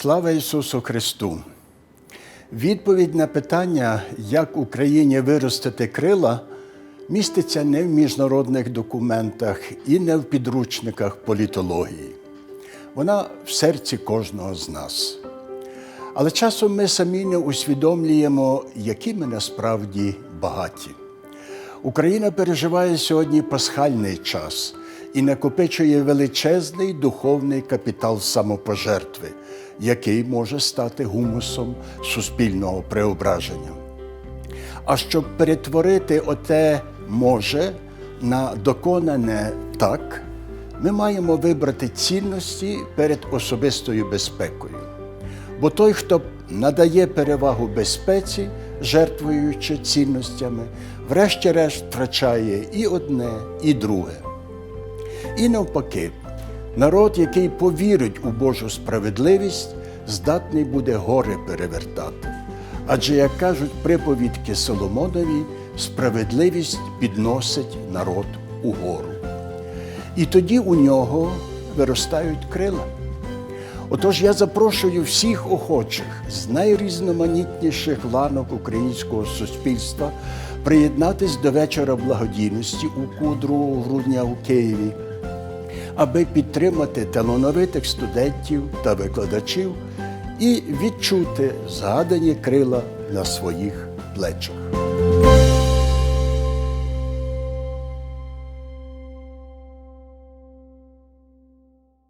Слава Ісусу Христу! Відповідь на питання, як Україні виростити крила, міститься не в міжнародних документах і не в підручниках політології. Вона в серці кожного з нас. Але часом ми самі не усвідомлюємо, які ми насправді багаті. Україна переживає сьогодні пасхальний час і накопичує величезний духовний капітал самопожертви, який може стати гумусом суспільного преображення. А щоб перетворити оте може на доконане так, ми маємо вибрати цінності перед особистою безпекою. Бо той, хто надає перевагу безпеці, жертвуючи цінностями, врешті-решт втрачає і одне, і друге. І навпаки, народ, який повірить у Божу справедливість, здатний буде гори перевертати. Адже, як кажуть приповідки Соломонові, справедливість підносить народ угору. І тоді у нього виростають крила. Отож я запрошую всіх охочих з найрізноманітніших ланок українського суспільства приєднатись до вечора благодійності у 2 грудня у Києві, аби підтримати талановитих студентів та викладачів і відчути згадані крила на своїх плечах.